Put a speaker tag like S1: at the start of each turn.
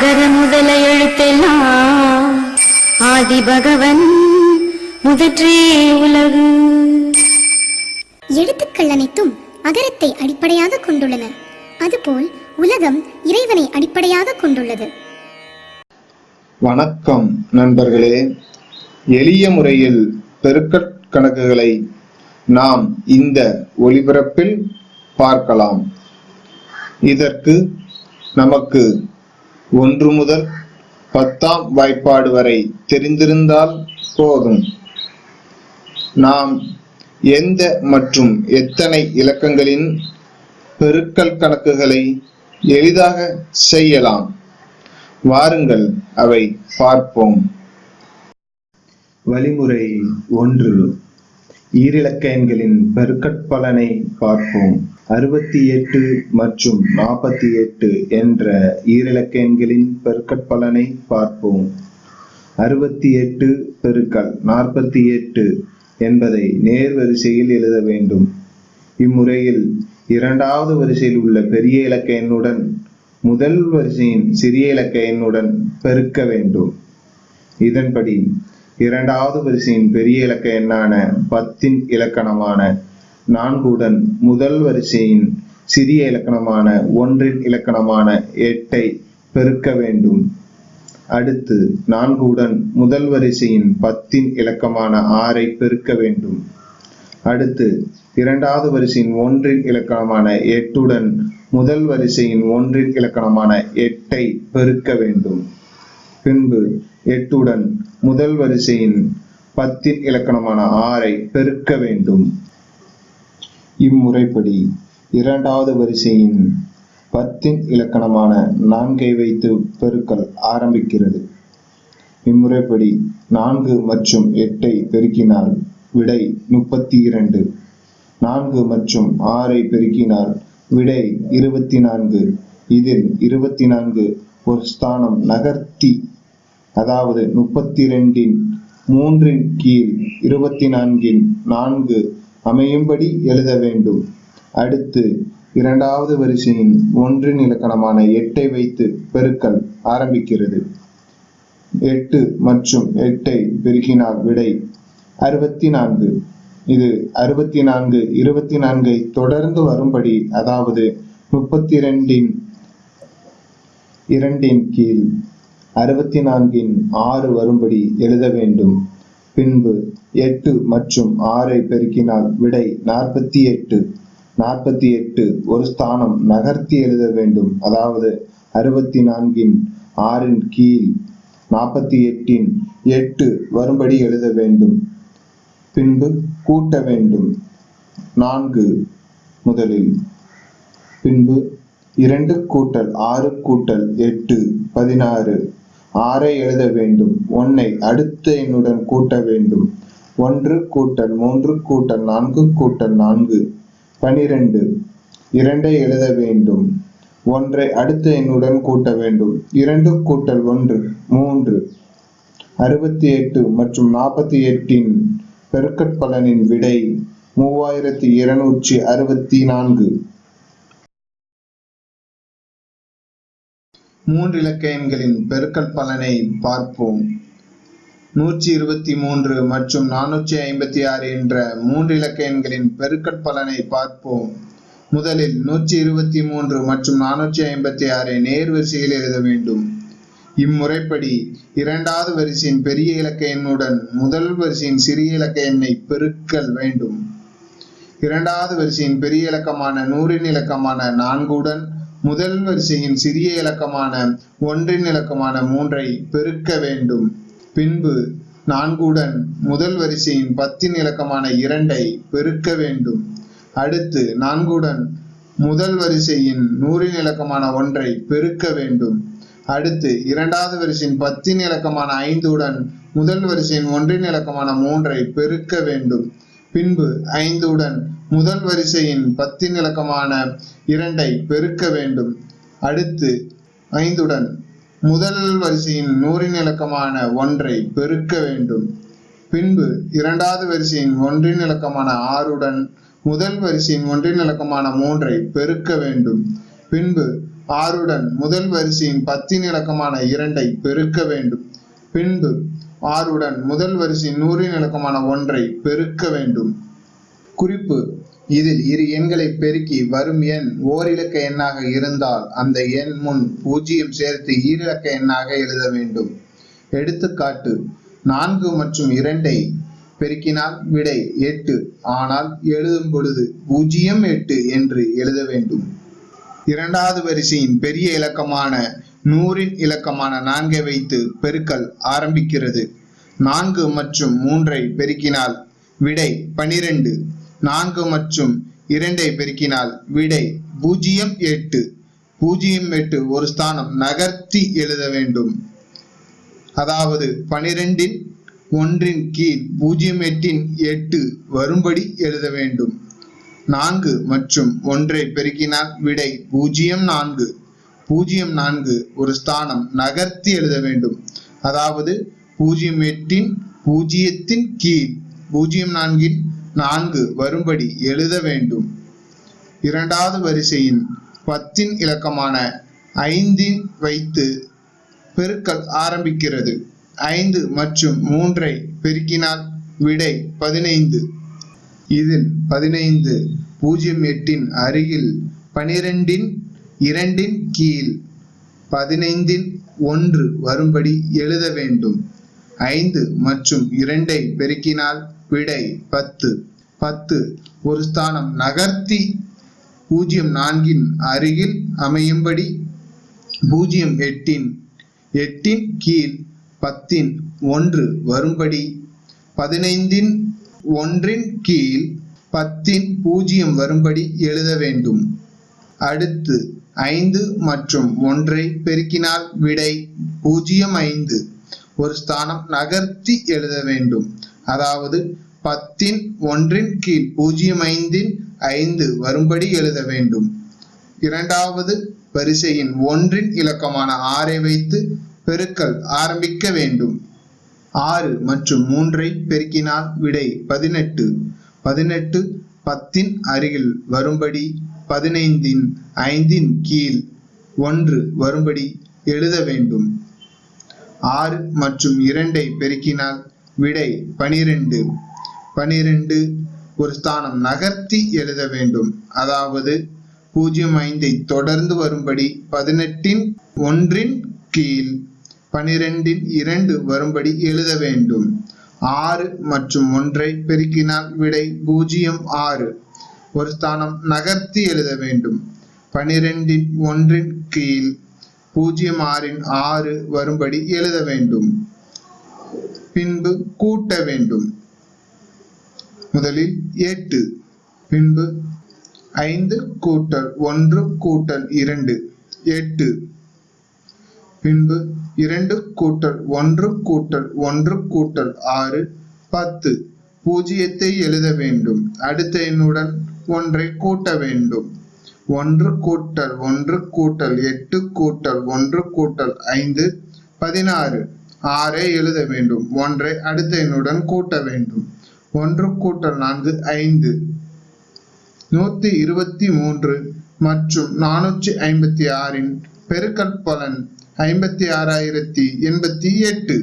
S1: அகர முதல எழுத்தெல்லாம் ஆதி பகவன் முதற்றே உலகு
S2: எழுத்துக்கள் அனைத்தும் அகரத்தை அடிப்படையாக கொண்டுள்ளன அதுபோல் உலகம் இறைவனை அடிப்படையாக கொண்டுள்ளது
S3: வணக்கம் நண்பர்களே எளிய முறையில் பெருக்கணக்குகளை நாம் இந்த ஒளிபரப்பில் பார்க்கலாம் இதற்கு நமக்கு ஒன்று முதல் பத்தாம் வாய்ப்பாடு வரை தெரிந்திருந்தால் போதும் நாம் எந்த மற்றும் எத்தனை இலக்கங்களின் பெருக்கல் கணக்குகளை எளிதாக செய்யலாம் வாருங்கள் அவை பார்ப்போம் வழிமுறை ஒன்று ஈரிலக்க எண்களின் பெருக்கற்பலனை பார்ப்போம் அறுபத்தி எட்டு மற்றும் நாற்பத்தி எட்டு என்ற ஈரிலக்க எண்களின் பெருக்கற்பலனை பார்ப்போம் அறுபத்தி எட்டு பெருக்கல் நாற்பத்தி எட்டு என்பதை நேர் வரிசையில் எழுத வேண்டும் இம்முறையில் இரண்டாவது வரிசையில் உள்ள பெரிய இலக்க எண்ணுடன் முதல் வரிசையின் சிறிய இலக்க எண்ணுடன் பெருக்க வேண்டும் இதன்படி இரண்டாவது வரிசையின் பெரிய இலக்க எண்ணான பத்தின் இலக்கணமான நான்குடன் முதல் வரிசையின் சிறிய இலக்கணமான ஒன்றின் இலக்கணமான எட்டை பெருக்க வேண்டும் அடுத்து நான்குடன் முதல் வரிசையின் பத்தின் இலக்கமான ஆறை பெருக்க வேண்டும் அடுத்து இரண்டாவது வரிசையின் ஒன்றின் இலக்கணமான எட்டுடன் முதல் வரிசையின் ஒன்றின் இலக்கணமான எட்டை பெருக்க வேண்டும் பின்பு எட்டுடன் முதல் வரிசையின் பத்தின் இலக்கணமான ஆறை பெருக்க வேண்டும் இம்முறைப்படி இரண்டாவது வரிசையின் பத்தின் இலக்கணமான நான்கை வைத்து பெருக்கல் ஆரம்பிக்கிறது இம்முறைப்படி நான்கு மற்றும் எட்டை பெருக்கினால் விடை முப்பத்தி இரண்டு நான்கு மற்றும் ஆறை பெருக்கினால் விடை இருபத்தி நான்கு இதில் இருபத்தி நான்கு ஒரு ஸ்தானம் நகர்த்தி அதாவது முப்பத்தி ரெண்டின் மூன்றின் கீழ் இருபத்தி நான்கின் நான்கு அமையும்படி எழுத வேண்டும் அடுத்து இரண்டாவது வரிசையின் ஒன்றின் இலக்கணமான எட்டை வைத்து பெருக்கல் ஆரம்பிக்கிறது எட்டு மற்றும் எட்டை பெருகினால் விடை அறுபத்தி நான்கு இது அறுபத்தி நான்கு இருபத்தி நான்கை தொடர்ந்து வரும்படி அதாவது முப்பத்தி இரண்டின் இரண்டின் கீழ் அறுபத்தி நான்கின் ஆறு வரும்படி எழுத வேண்டும் பின்பு எட்டு மற்றும் ஆறை பெருக்கினால் விடை நாற்பத்தி எட்டு நாற்பத்தி எட்டு ஒரு ஸ்தானம் நகர்த்தி எழுத வேண்டும் அதாவது அறுபத்தி நான்கின் ஆறின் கீழ் நாற்பத்தி எட்டின் எட்டு வரும்படி எழுத வேண்டும் பின்பு கூட்ட வேண்டும் நான்கு முதலில் பின்பு இரண்டு கூட்டல் ஆறு கூட்டல் எட்டு பதினாறு ஆறை எழுத வேண்டும் ஒன்னை அடுத்த எண்ணுடன் கூட்ட வேண்டும் ஒன்று கூட்டல் மூன்று கூட்டல் நான்கு கூட்டல் நான்கு பனிரெண்டு இரண்டை எழுத வேண்டும் ஒன்றை அடுத்த எண்ணுடன் கூட்ட வேண்டும் இரண்டு கூட்டல் ஒன்று மூன்று அறுபத்தி எட்டு மற்றும் நாற்பத்தி எட்டின் பெருக்கற்பலனின் விடை மூவாயிரத்தி இருநூற்றி அறுபத்தி நான்கு மூன்று இலக்க எண்களின் பெருக்கல் பலனை பார்ப்போம் நூற்றி இருபத்தி மூன்று மற்றும் நானூற்றி ஐம்பத்தி ஆறு என்ற மூன்று இலக்க எண்களின் பெருக்கல் பலனை பார்ப்போம் முதலில் நூற்றி இருபத்தி மூன்று மற்றும் நானூற்றி ஐம்பத்தி ஆறை நேர்வரிசையில் எழுத வேண்டும் இம்முறைப்படி இரண்டாவது வரிசையின் பெரிய இலக்க எண்ணுடன் முதல் வரிசையின் சிறிய இலக்க எண்ணை பெருக்கல் வேண்டும் இரண்டாவது வரிசையின் பெரிய இலக்கமான நூறின் இலக்கமான நான்குடன் முதல் வரிசையின் சிறிய இலக்கமான ஒன்றின் இலக்கமான மூன்றை பெருக்க வேண்டும் பின்பு நான்குடன் முதல் வரிசையின் பத்தின் இலக்கமான இரண்டை பெருக்க வேண்டும் அடுத்து நான்குடன் முதல் வரிசையின் நூறின் இலக்கமான ஒன்றை பெருக்க வேண்டும் அடுத்து இரண்டாவது வரிசையின் பத்தின் இலக்கமான ஐந்துடன் முதல் வரிசையின் ஒன்றின் இலக்கமான மூன்றை பெருக்க வேண்டும் பின்பு ஐந்துடன் முதல் வரிசையின் பத்தின் இலக்கமான இரண்டை பெருக்க வேண்டும் அடுத்து ஐந்துடன் முதல் வரிசையின் நூறின் இலக்கமான ஒன்றை பெருக்க வேண்டும் பின்பு இரண்டாவது வரிசையின் ஒன்றின் இலக்கமான ஆறுடன் முதல் வரிசையின் ஒன்றின் இலக்கமான மூன்றை பெருக்க வேண்டும் பின்பு ஆறுடன் முதல் வரிசையின் பத்தின் இலக்கமான இரண்டை பெருக்க வேண்டும் பின்பு ஆறுடன் முதல் வரிசையின் நூறின் இலக்கமான ஒன்றை பெருக்க வேண்டும் குறிப்பு இதில் இரு எண்களை பெருக்கி வரும் எண் ஓரிலக்க எண்ணாக இருந்தால் அந்த எண் முன் பூஜ்ஜியம் சேர்த்து ஈரிலக்க எண்ணாக எழுத வேண்டும் எடுத்துக்காட்டு நான்கு மற்றும் இரண்டை பெருக்கினால் விடை எட்டு ஆனால் எழுதும் பொழுது பூஜ்ஜியம் எட்டு என்று எழுத வேண்டும் இரண்டாவது வரிசையின் பெரிய இலக்கமான நூறின் இலக்கமான நான்கை வைத்து பெருக்கல் ஆரம்பிக்கிறது நான்கு மற்றும் மூன்றை பெருக்கினால் விடை பனிரெண்டு நான்கு மற்றும் இரண்டை பெருக்கினால் விடை பூஜ்ஜியம் எட்டு பூஜ்ஜியம் எட்டு ஒரு ஸ்தானம் நகர்த்தி எழுத வேண்டும் அதாவது பனிரெண்டின் ஒன்றின் கீழ் பூஜ்ஜியம் எட்டின் எட்டு வரும்படி எழுத வேண்டும் நான்கு மற்றும் ஒன்றை பெருக்கினால் விடை பூஜ்ஜியம் நான்கு பூஜ்ஜியம் நான்கு ஒரு ஸ்தானம் நகர்த்தி எழுத வேண்டும் அதாவது பூஜ்ஜியம் எட்டின் பூஜ்ஜியத்தின் கீழ் பூஜ்ஜியம் நான்கின் நான்கு வரும்படி எழுத வேண்டும் இரண்டாவது வரிசையின் பத்தின் இலக்கமான ஐந்தின் வைத்து பெருக்கல் ஆரம்பிக்கிறது ஐந்து மற்றும் மூன்றை பெருக்கினால் விடை பதினைந்து இதில் பதினைந்து பூஜ்ஜியம் எட்டின் அருகில் பனிரெண்டின் இரண்டின் கீழ் பதினைந்தின் ஒன்று வரும்படி எழுத வேண்டும் ஐந்து மற்றும் இரண்டை பெருக்கினால் விடை பத்து பத்து ஒரு ஸ்தானம் நகர்த்தி பூஜ்ஜியம் நான்கின் அருகில் அமையும்படி பூஜ்ஜியம் எட்டின் எட்டின் கீழ் பத்தின் ஒன்று வரும்படி பதினைந்தின் ஒன்றின் கீழ் பத்தின் பூஜ்ஜியம் வரும்படி எழுத வேண்டும் அடுத்து ஐந்து மற்றும் ஒன்றை பெருக்கினால் விடை பூஜ்ஜியம் ஐந்து ஒரு ஸ்தானம் நகர்த்தி எழுத வேண்டும் அதாவது பத்தின் ஒன்றின் கீழ் பூஜ்ஜியம் ஐந்தின் ஐந்து வரும்படி எழுத வேண்டும் இரண்டாவது வரிசையின் ஒன்றின் இலக்கமான ஆறை வைத்து பெருக்கல் ஆரம்பிக்க வேண்டும் ஆறு மற்றும் மூன்றை பெருக்கினால் விடை பதினெட்டு பதினெட்டு பத்தின் அருகில் வரும்படி பதினைந்தின் ஐந்தின் கீழ் ஒன்று வரும்படி எழுத வேண்டும் ஆறு மற்றும் இரண்டை பெருக்கினால் விடை பனிரெண்டு பனிரெண்டு ஒரு ஸ்தானம் நகர்த்தி எழுத வேண்டும் அதாவது பூஜ்ஜியம் ஐந்தை தொடர்ந்து வரும்படி பதினெட்டின் ஒன்றின் கீழ் பனிரெண்டின் இரண்டு வரும்படி எழுத வேண்டும் ஆறு மற்றும் ஒன்றை பெருக்கினால் விடை பூஜ்ஜியம் ஆறு ஒரு ஸ்தானம் நகர்த்தி எழுத வேண்டும் பனிரெண்டின் ஒன்றின் கீழ் பூஜ்ஜியம் ஆறின் ஆறு வரும்படி எழுத வேண்டும் பின்பு கூட்ட வேண்டும் முதலில் எட்டு பின்பு ஐந்து கூட்டல் ஒன்று கூட்டல் இரண்டு எட்டு பின்பு இரண்டு கூட்டல் ஒன்று கூட்டல் ஒன்று கூட்டல் ஆறு பத்து பூஜ்ஜியத்தை எழுத வேண்டும் அடுத்த எண்ணுடன் ஒன்றை கூட்ட வேண்டும் ஒன்று கூட்டல் ஒன்று கூட்டல் எட்டு கூட்டல் ஒன்று கூட்டல் ஐந்து பதினாறு ஆறை எழுத வேண்டும் ஒன்றை அடுத்த எண்ணுடன் கூட்ட வேண்டும் ஒன்று கூட்டல் நான்கு ஐந்து நூத்தி இருபத்தி மூன்று மற்றும் நானூற்றி ஐம்பத்தி ஆறின் பெருக்கற்பலன் ஐம்பத்தி ஆறாயிரத்தி எண்பத்தி எட்டு